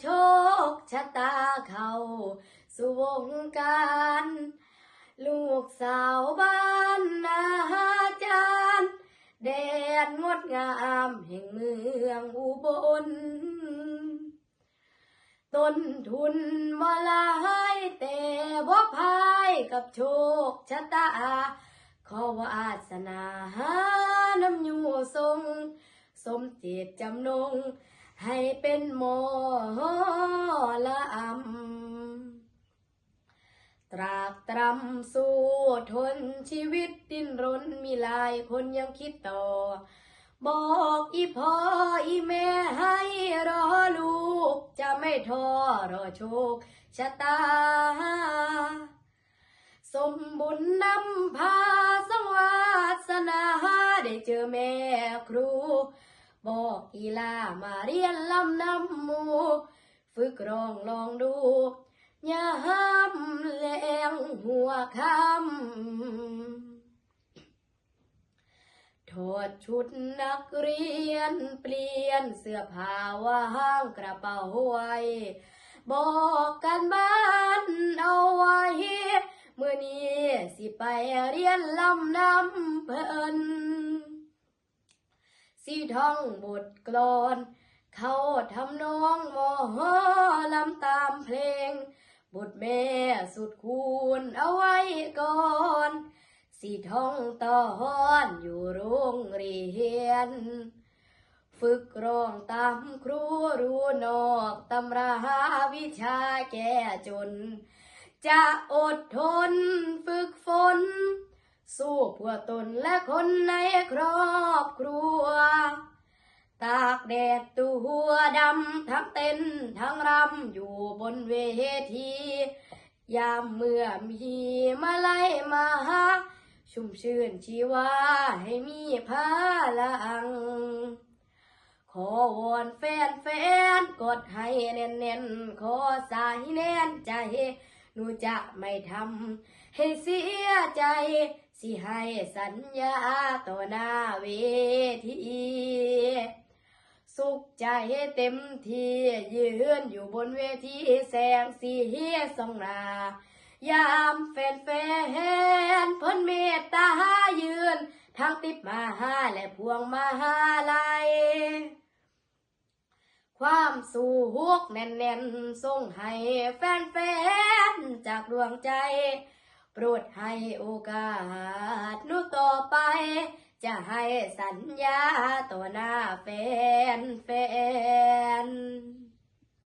โชคชะตาเขาสู่วงการ ลูกสาวบ้านนาจารย์แดนงดงามแห่งเมืองอุบล ต้นทุนมาลายแต่บ่พายกับโชคชะตา ขอวาสนาหาน้ำอยู่ทรง สมเจตจำนง ให้เป็นหมอละอำตรากตรำสู้ทนชีวิตดิ้นรนมีหลายคนยังคิดต่อ บอกอีพ่ออีแม่ให้รอลูก จะไม่ท้อรอโชคชะตา สมบุญนำพาสังวาสนาได้เจอแม่ครู บอกอีลามาเรียนลำนำหมูฝึกร้องลองดูอย่าห้ามแรงหัวคำถอดชุดนักเรียนเปลี่ยนเสื้อผ้าวางกระเป๋าไว้บอกกันบ้านเอาไว้เมื่อนี้สิไปเรียนลำนำเพิ่น สีท่องบทกลอน เขาทำน้องมอลำตามเพลง บทแม่สุดคูณเอาไว้ก่อน สีท่องต่อนอยู่โรงเรียน ฝึกร้องตามครูรู้นอกตำราวิชาแก้จน จะอดทนฝึกฝน สู้เพื่อตนและคนในครอบครัว ตากแดดตัวดำทั้งเต้นทั้งรำอยู่บนเวที ยามเมื่อมีมาไล่มาหาชุ่มชื่นชีวาให้มีพลัง ขอวอนแฟนแฟนๆกดให้แน่นแน่นๆ ขอสายแน่นใจ หนูจะไม่ทำให้เสียใจ สิให้สัญญาต่อหน้าเวทีสุขใจเต็มที่ยืนอยู่บนเวทีแสงสีส่องหน้ายามแฟนแฟนเพิ่นเมตตายืน ทั้งติบมาหาและพวงมาหาลัย ความสู่ฮุกแน่นๆส่งให้แฟนๆ จากดวงใจ โปรดให้โอกาสนุต่อไป จะให้สัญญาต่อหน้าแฟนแฟน